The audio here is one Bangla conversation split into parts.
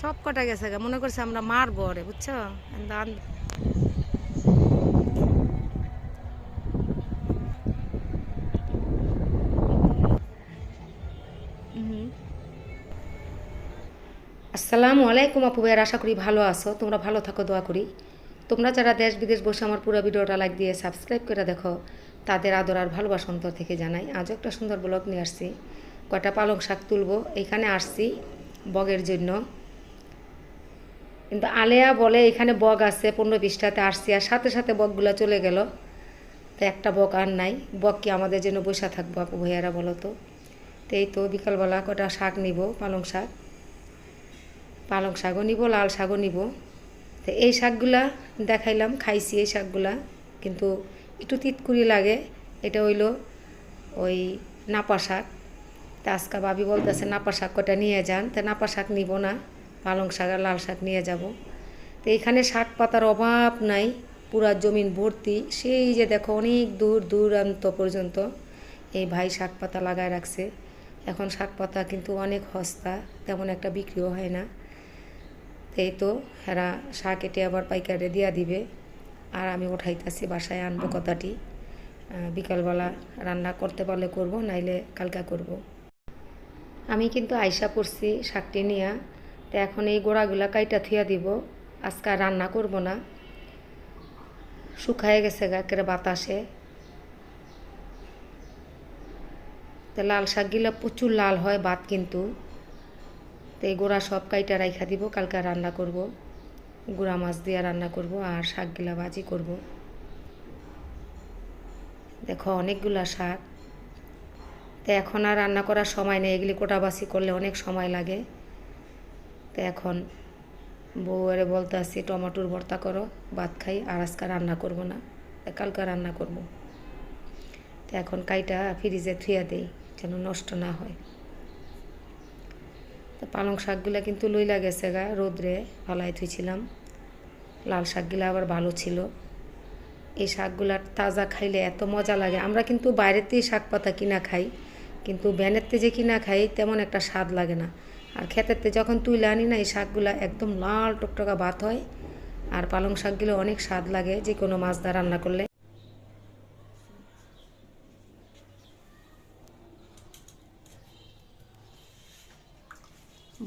সব কটা গেছে মনে করছে আমরা মারবো রে বুঝছ? আসসালামু আলাইকুম আপু ভাইয়ের, আশা করি ভালো আছো। তোমরা ভালো থাকো, দোয়া করি। তোমরা যারা দেশ বিদেশ বসে আমার পুরো ভিডিওটা লাইক দিয়ে সাবস্ক্রাইব করে দেখো, তাদের আদর আর ভালোবাসা অন্তর থেকে জানাই। আজও একটা সুন্দর ব্লগ নিয়ে আসছি। কয়টা পালং শাক তুলবো, এখানে আসছি বগের জন্য। কিন্তু আলেয়া বলে, এখানে বগ আছে, পনেরো বিশটাতে আসছি। আর সাথে সাথে বকগুলো চলে গেল। তো একটা বক আর নাই। বক কি আমাদের জন্য বসে থাকব আপু ভাইয়ারা বলো তো? এই তো বিকালবেলা কটা শাক নিব, পালং শাক। পালং শাকও নিব, লাল শাকও নিব। তো এই শাকগুলা দেখাইলাম, খাইছি এই শাকগুলা। কিন্তু একটু তিতকুড়ি লাগে। এটা হইল ওই নাপা শাক। তা আজকা ভাবি বলতেছে, নাপা শাক কটা নিয়ে যান? তা নাপা শাক নিব না। পালং শাক আর লাল শাক নিয়ে যাব। তো এখানে শাক পাতার অভাব নাই, পুরা জমিন ভর্তি। সেই যে দেখো অনেক দূর দূরান্ত পর্যন্ত এই ভাই শাক পাতা লাগায় রাখছে। এখন শাক পাতা কিন্তু অনেক সস্তা, তেমন একটা বিক্রিও হয় না। এই তো এরা শাক কেটে আবার পাইকারে দিয়া দিবে। আর আমি উঠাইতেছি, বাসায় আনব কথাটি। বিকালবেলা রান্না করতে পারলে করব, নাইলে কালকা করব। আমি কিন্তু আয়সা পড়ছি শাকটি নিয়ে। তো এখন এই গোড়াগুলা কাইটা থুয়া দিব। আজকে রান্না করব না। শুকায় গেছে গা একেবারে বাতাসে। তো লাল শাকগুলো প্রচুর লাল হয় ভাত কিন্তু। তো এই গোড়া সব কাইটা রাইখা দিব, কালকে রান্না করব। গুঁড়া মাছ দিয়ে রান্না করব আর শাকগুলা ভাজি করব। দেখো অনেকগুলা শাক। তো এখন আর রান্না করার সময় নেই, এগুলি কোটাবাসি করলে অনেক সময় লাগে। তো এখন বউয়ারে বলতে আসছি, টমেটোর ভর্তা করো, ভাত খাই, আর আজকে রান্না করব না। কালকে রান্না করব। তো এখন কাইটা ফ্রিজে থুয়া দেই, যেন নষ্ট না হয়। তো পালং শাকগুলা কিন্তু লইলা গেছে গা, রোদ্রে ফালাই থুইছিলাম। লাল শাকগুলা আবার ভালো ছিল। এই শাকগুলা তাজা খাইলে এত মজা লাগে। আমরা কিন্তু বাইরেতেই শাক পাতা কিনা খাই, কিন্তু ভ্যানেরতে যে কিনা খাই, তেমন একটা স্বাদ লাগে না। আর ক্ষেতেরতে যখন তুলে আনি না এই শাকগুলা একদম লাল টকটকা ভাত হয়। আর পালং শাকগুলো অনেক স্বাদ লাগে যে কোনো মাছ দা রান্না করলে।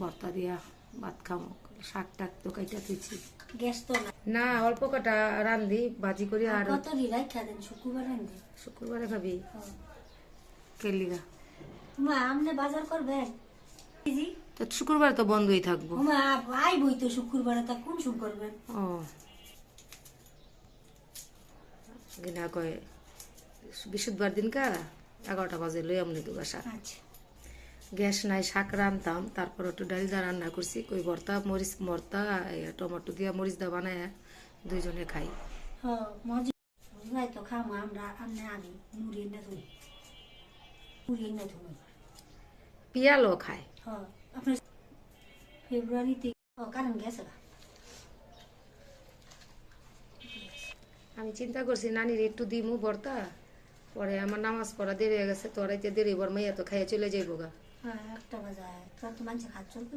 ভর্তা দিয়া ভাত খামো শাক টাক তো কাইটা গ্যাস তো না না অল্প কটা রান্ধি ভাজি করি আর কত রিলাই খাদেন শুক্রবার খাবি কেলিগা। মা আমনে বাজার করবেন? জি। তো শুক্রবার তো বন্ধই থাকব। তো শুক্রবারে তা কোন শুক করবেন ও কয় বৃহস্পতিবার দিনকা এগারোটা বাজে লই আমনি তো বাসা। আচ্ছা। গ্যাস নাই শাক রান্ধতাম তারপর একটু ডাল দা রান্না করছি কই ভর্তা মরিচ ভর্তা টমেটো দিয়া মরিচ দা বানায় দুইজনে খাই। তো খামো আমরা আনি মুড়ি না ধুই। মুড়ি না ধুই। পিয়ালো খায়। হ। আপনার ফেব্রুয়ারিতে ও কারণ গেছে আমি চিন্তা করছি নানির একটু দিমু ভর্তা পরে আমার নামাজ পড়া দেরি হয়ে গেছে তোরাইতে দেরি বর মাইয়া তো খাইয়া চলে যাইব গা। হ্যাঁ একটা বাজায়। তোর তো মানুষ খাত চলবে